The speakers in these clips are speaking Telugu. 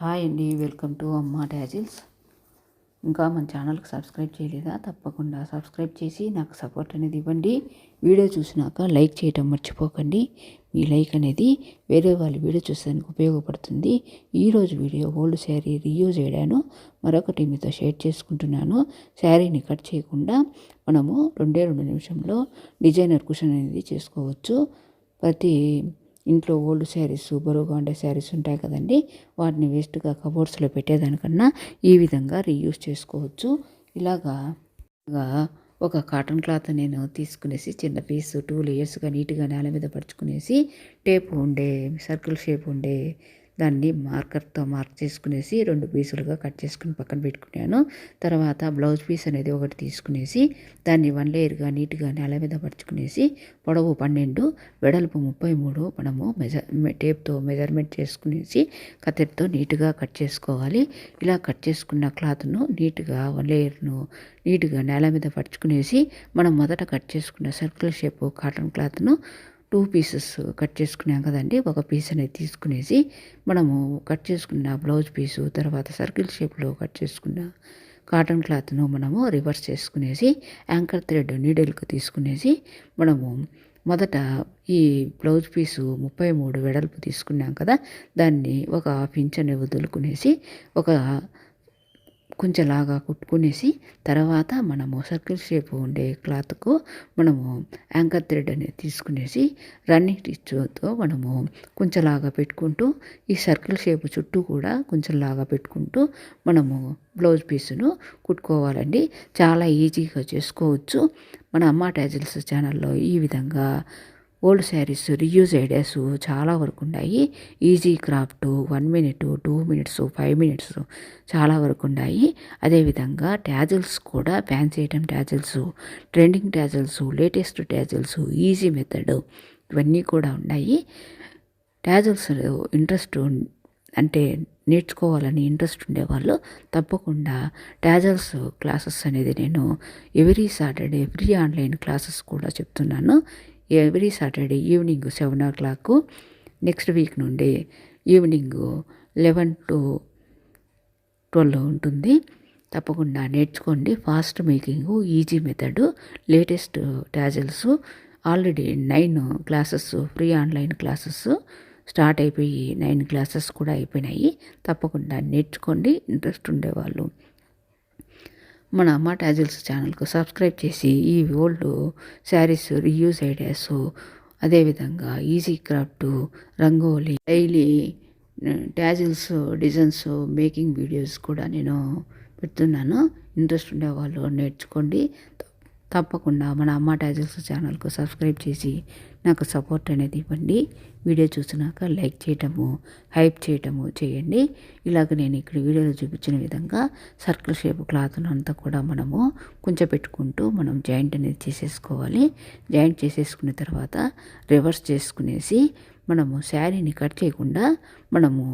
హాయ్ అండి వెల్కమ్ టు అమ్మ డాజిల్స్ ఇంకా మన ఛానల్కి సబ్స్క్రైబ్ చేయలేదా? తప్పకుండా సబ్స్క్రైబ్ చేసి నాకు సపోర్ట్ అనేది ఇవ్వండి. వీడియో చూసినాక లైక్ చేయటం మర్చిపోకండి. మీ లైక్ అనేది వేరే వాళ్ళ వీడియో చూసేందుకు ఉపయోగపడుతుంది. ఈరోజు వీడియో ఓల్డ్ శారీ రీయూజ్ చేయడాను. మరొకటి మీతో షేర్ చేసుకుంటున్నాను. శారీని కట్ చేయకుండా మనము రెండే రెండు నిమిషంలో డిజైనర్ కుషన్ అనేది చేసుకోవచ్చు. ప్రతి ఇంట్లో ఓల్డ్ శారీస్ బరువుగా ఉండే శారీస్ ఉంటాయి కదండి. వాటిని వేస్ట్గా కబోర్డ్స్లో పెట్టేదానికన్నా ఈ విధంగా రీయూస్ చేసుకోవచ్చు. ఇలాగా ఒక కాటన్ క్లాత్ నేను తీసుకునేసి చిన్న పీస్ టూ లేయర్స్గా నీట్గా నేల మీద పరుచుకునేసి టేప్ ఉండే సర్కిల్ షేప్ ఉండే దాన్ని మార్కర్తో మార్క్ చేసుకునేసి రెండు పీసులుగా కట్ చేసుకుని పక్కన పెట్టుకున్నాను. తర్వాత బ్లౌజ్ పీస్ అనేది ఒకటి తీసుకునేసి దాన్ని వన్ లేయర్గా నీట్గా నేల మీద పరుచుకునేసి పొడవు పన్నెండు వెడల్పు ముప్పై మూడు మనము మెజర్ టేప్తో మెజర్మెంట్ చేసుకునేసి కత్తెరతో నీట్గా కట్ చేసుకోవాలి. ఇలా కట్ చేసుకున్న క్లాత్ను నీట్గా వన్ లేయర్ను నీట్గా నేల మీద పరుచుకునేసి మనం మొదట కట్ చేసుకున్న సర్కిల్ షేప్ కాటన్ క్లాత్ను టూ పీసెస్ కట్ చేసుకున్నాం కదండి. ఒక పీస్ అనేది తీసుకునేసి మనము కట్ చేసుకున్న బ్లౌజ్ పీసు తర్వాత సర్కిల్ షేప్లో కట్ చేసుకున్న కాటన్ క్లాత్ను మనము రివర్స్ చేసుకునేసి యాంకర్ థ్రెడ్ నీడిల్కి తీసుకునేసి మనము మొదట ఈ బ్లౌజ్ పీసు ముప్పై మూడు వెడల్పు తీసుకున్నాం కదా. దాన్ని ఒక హాఫ్ ఇంచ్ అని వదులుకునేసి ఒక కొంచెంలాగా కుట్టుకునేసి తర్వాత మనము సర్కిల్ షేప్ ఉండే క్లాత్కు మనము యాంకర్ థ్రెడ్ అనేది తీసుకునేసి రన్నింగ్ స్టిచ్తో మనము కొంచెంలాగా పెట్టుకుంటూ ఈ సర్కిల్ షేప్ చుట్టూ కూడా కొంచెంలాగా పెట్టుకుంటూ మనము బ్లౌజ్ పీసును కుట్టుకోవాలండి. చాలా ఈజీగా చేసుకోవచ్చు. మన అమ్మ ట్యాజిల్స్ ఛానల్లో ఈ విధంగా ఓల్డ్ శారీస్ రీయూజ్ ఐడియాస్ చాలా వరకు ఉన్నాయి easy craft one minute two minutes five minutes చాలా వరకు ఉన్నాయి అదేవిధంగా ట్యాజిల్స్ కూడా fancy item tassels trending tassels latest tassels easy method ఇవన్నీ కూడా ఉన్నాయి ట్యాజిల్స్ ఇంట్రెస్ట్ అంటే నేర్చుకోవాలని ఇంట్రెస్ట్ ఉండేవాళ్ళు తప్పకుండా ట్యాజల్స్ క్లాసెస్ అనేది నేను every Saturday free online classes కూడా చెప్తున్నాను. Every Saturday evening seven o'clock next week నుండి ఈవినింగ్ లెవెన్ టు ట్వెల్వ్ ఉంటుంది. తప్పకుండా నేర్చుకోండి. Fast making easy method latest tassels already nine classes free online classes start అయిపోయి నైన్ క్లాసెస్ కూడా అయిపోయినాయి. తప్పకుండా నేర్చుకోండి. ఇంట్రెస్ట్ ఉండేవాళ్ళు. మన అమ్మ టాజిల్స్ ఛానల్కు సబ్స్క్రైబ్ చేసి ఈ ఓల్డ్ శారీస్ రీయూజ్ ఐడియాస్ అదేవిధంగా easy craft rangoli daily tassels designs making videos కూడా నేను పెడుతున్నాను. ఇంట్రెస్ట్ ఉండే వాళ్ళు నేర్చుకోండి. తప్పకుండా మన అమ్మ టాజిల్స్ ఛానల్కు సబ్స్క్రైబ్ చేసి నాకు సపోర్ట్ అనేది ఇవ్వండి. వీడియో చూసినాక లైక్ చేయటము హైప్ చేయటము చేయండి. ఇలాగ నేను ఇక్కడ వీడియోలో చూపించిన విధంగా సర్కిల్ షేప్ క్లాత్ను అంతా కూడా మనము కొంచెం పెట్టుకుంటూ మనం జాయింట్ అనేది చేసేసుకోవాలి. జాయింట్ చేసేసుకున్న తర్వాత రివర్స్ చేసుకునేసి మనము శారీని కట్ చేయకుండా మనము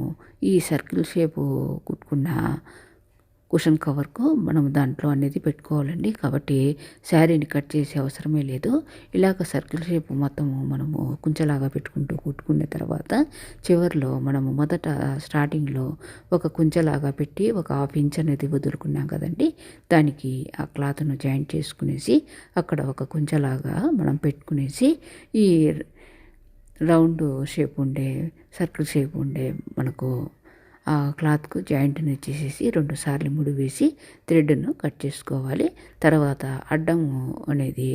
ఈ సర్కిల్ షేపు కుట్టుకున్న కుషన్ కవర్కు మనం దాంట్లో అనేది పెట్టుకోవాలండి. కాబట్టి శారీని కట్ చేసే అవసరమే లేదు. ఇలాగ సర్కిల్ షేప్ మొత్తము మనము కుంచెలాగా పెట్టుకుంటూ కుట్టుకున్న తర్వాత చివరిలో మనము మొదట స్టార్టింగ్లో ఒక కుంచెలాగా పెట్టి ఒక హాఫ్ ఇంచ్ అనేది వదులుకున్నాం కదండి. దానికి ఆ క్లాత్ను జాయింట్ చేసుకునేసి అక్కడ ఒక కుంచెలాగా మనం పెట్టుకునేసి ఈ రౌండ్ షేప్ ఉండే సర్కిల్ షేప్ ఉండే మనకు ఆ క్లాత్కు జాయింట్ని ఇచ్చేసేసి రెండు సార్లు ముడి వేసి థ్రెడ్ను కట్ చేసుకోవాలి. తర్వాత అడ్డం అనేది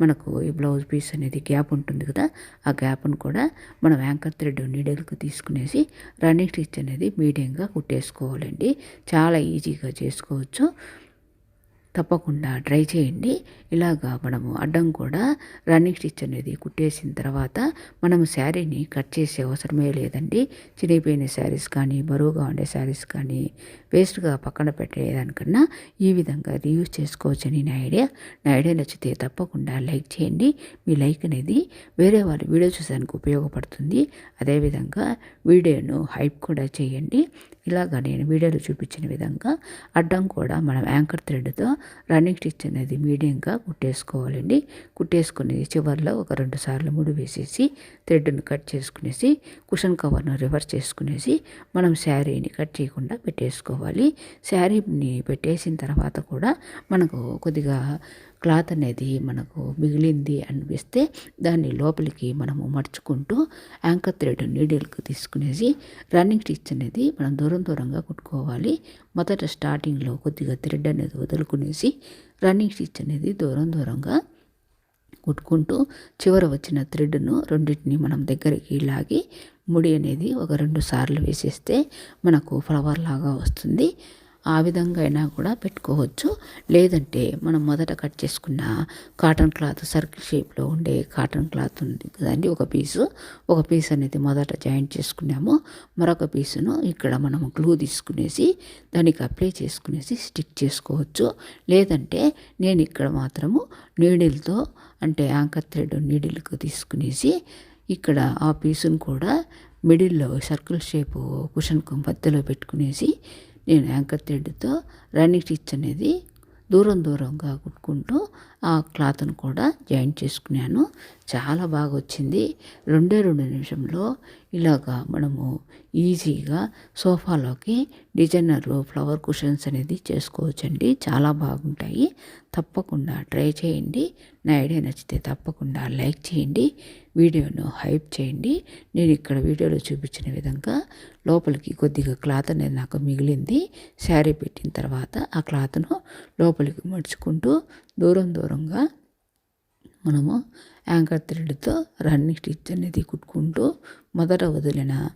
మనకు ఈ బ్లౌజ్ పీస్ అనేది గ్యాప్ ఉంటుంది కదా ఆ గ్యాప్ను కూడా మనం యాంకర్ థ్రెడ్ నీడల్కి తీసుకునేసి రన్నింగ్ స్టిచ్ అనేది మీడియంగా కుట్టేసుకోవాలండి. చాలా ఈజీగా చేసుకోవచ్చు. తప్పకుండా ట్రై చేయండి. ఇలాగా మనము అడ్డం కూడా రన్నింగ్ స్టిచ్ అనేది కుట్టేసిన తర్వాత మనము శారీని కట్ చేసే అవసరమే లేదండి. చిరిగిపోయిన శారీస్ కానీ బరువుగా ఉండే శారీస్ కానీ వేస్ట్గా పక్కన పెట్టేదానికన్నా ఈ విధంగా రీయూజ్ చేసుకోవచ్చని నా ఐడియా. నా ఐడియా నచ్చితే తప్పకుండా లైక్ చేయండి. మీ లైక్ అనేది వేరే వాళ్ళు వీడియో చూసానికి ఉపయోగపడుతుంది. అదేవిధంగా వీడియోను హైప్ కూడా చేయండి. ఇలాగా నేను వీడియోలో చూపించిన విధంగా అడ్డం కూడా మనం యాంకర్ థ్రెడ్తో రన్నింగ్ స్టిచ్ అనేది మీడియంగా కుట్టేసుకోవాలండి. కుట్టేసుకుని చివరిలో ఒక రెండు సార్లు ముడి వేసేసి థ్రెడ్ను కట్ చేసుకునేసి కుషన్ కవర్ను రివర్స్ చేసుకునేసి మనం శారీని కట్ చేయకుండా పెట్టేసుకోవాలి. శారీని పెట్టేసిన తర్వాత కూడా మనకు కొద్దిగా క్లాత్ అనేది మనకు మిగిలింది అనిపిస్తే దాన్ని లోపలికి మనము మడుచుకుంటూ యాంకర్ థ్రెడ్ నీడిల్కి తీసుకునేసి రన్నింగ్ స్టిచ్ అనేది మనం దూరం దూరంగా కుట్టుకోవాలి. మొదట స్టార్టింగ్లో కొద్దిగా థ్రెడ్ అనేది వదులుకునేసి రన్నింగ్ స్టిచ్ అనేది దూరం దూరంగా కుట్టుకుంటూ చివర వచ్చిన థ్రెడ్ను రెండింటిని మనం దగ్గరికి లాగి ముడి అనేది ఒక రెండు సార్లు వేసేస్తే మనకు ఫ్లవర్ లాగా వస్తుంది. ఆ విధంగా అయినా కూడా పెట్టుకోవచ్చు. లేదంటే మనం మొదట కట్ చేసుకున్న కాటన్ క్లాత్ సర్కిల్ షేప్లో ఉండే కాటన్ క్లాత్ ఉంది కదండి ఒక పీసు. ఒక పీస్ అనేది మొదట జాయింట్ చేసుకున్నాము. మరొక పీసును ఇక్కడ మనం గ్లూ తీసుకునేసి దానికి అప్లై చేసుకునేసి స్టిక్ చేసుకోవచ్చు. లేదంటే నేను ఇక్కడ మాత్రము నీడిల్తో అంటే యాంకర్ థ్రెడ్ నీడిల్కు తీసుకునేసి ఇక్కడ ఆ పీసును కూడా మిడిల్లో సర్కిల్ షేపు కుషన్కు మధ్యలో పెట్టుకునేసి నేను యాంకర్ థ్రెడ్తో రన్నింగ్ స్టిచ్ అనేది దూరం దూరంగా కుట్టుకుంటూ ఆ క్లాత్ను కూడా జాయిన్ చేసుకున్నాను. చాలా బాగా వచ్చింది. రెండే రెండు నిమిషంలో ఇలాగా మనము ఈజీగా సోఫాలోకి డిజైనర్ ఫ్లవర్ కుషన్స్ అనేది చేసుకోవచ్చండి. చాలా బాగుంటాయి. తప్పకుండా ట్రై చేయండి. నా ఐడియా నచ్చితే తప్పకుండా లైక్ చేయండి. వీడియోను హైప్ చేయండి. నేను ఇక్కడ వీడియోలో చూపించిన విధంగా లోపలికి కొద్దిగా క్లాత్ అనేది నాకు మిగిలింది. శారీ పెట్టిన తర్వాత ఆ క్లాత్ను లోపలికి మడుచుకుంటూ దూరం దూరంగా మనము యాంకర్ థ్రెడ్తో రన్నింగ్ స్టిచ్ అనేది కుట్టుకుంటూ మొదట వదిలిన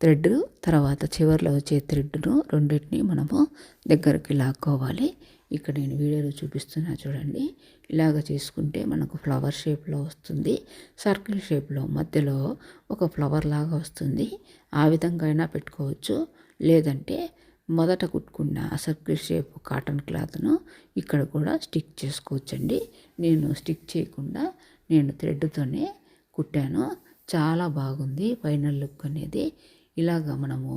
థ్రెడ్ తర్వాత చివరిలో వచ్చే థ్రెడ్ను రెండింటిని మనము దగ్గరికి లాక్కోవాలి. ఇక్కడ నేను వీడియోలో చూపిస్తున్నా చూడండి. ఇలాగ చేసుకుంటే మనకు ఫ్లవర్ షేప్లో వస్తుంది. సర్కిల్ షేప్లో మధ్యలో ఒక ఫ్లవర్ లాగా వస్తుంది. ఆ విధంగా అయినా పెట్టుకోవచ్చు. లేదంటే మొదట కుట్టుకున్న సర్కిల్ షేప్ కాటన్ క్లాత్ను ఇక్కడ కూడా స్టిక్ చేసుకోవచ్చండి. నేను స్టిక్ చేయకుండా నేను థ్రెడ్తోనే కుట్టాను. చాలా బాగుంది ఫైనల్ లుక్ అనేది. ఇలాగ మనము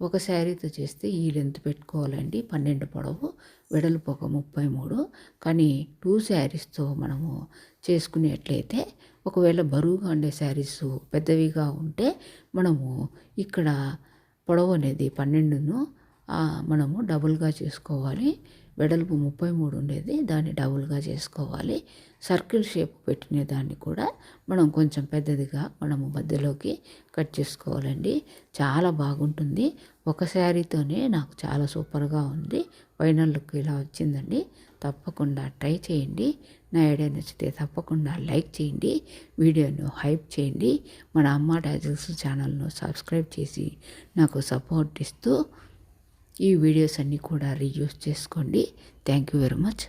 ఒక శారీతో చేస్తే ఈ లెంత్ పెట్టుకోవాలండి. పన్నెండు పొడవు వెడల్పు ఒక ముప్పై మూడు. కానీ టూ శారీస్తో మనము చేసుకునేట్లయితే ఒకవేళ బరువుగా ఉండే శారీస్ పెద్దవిగా ఉంటే మనము ఇక్కడ పొడవు అనేది పన్నెండును మనము డబుల్గా చేసుకోవాలి. వెడల్పు ముప్పై మూడు ఉండేది. దాన్ని డబుల్గా చేసుకోవాలి. సర్కిల్ షేప్ పెట్టిన దాన్ని కూడా మనం కొంచెం పెద్దదిగా మనము మధ్యలోకి కట్ చేసుకోవాలండి. చాలా బాగుంటుంది. ఒక శారీతోనే నాకు చాలా సూపర్గా ఉంది. ఫైనల్ లుక్ ఇలా వచ్చిందండి. తప్పకుండా ట్రై చేయండి. నా ఐడియా నచ్చితే తప్పకుండా లైక్ చేయండి. వీడియోను హైప్ చేయండి. మన అమ్మ డాజిల్స్ ఛానల్ను సబ్స్క్రైబ్ చేసి నాకు సపోర్ట్ ఇస్తూ ఈ వీడియోస్ అన్నీ కూడా రీయూస్ చేసుకోండి. Thank you very much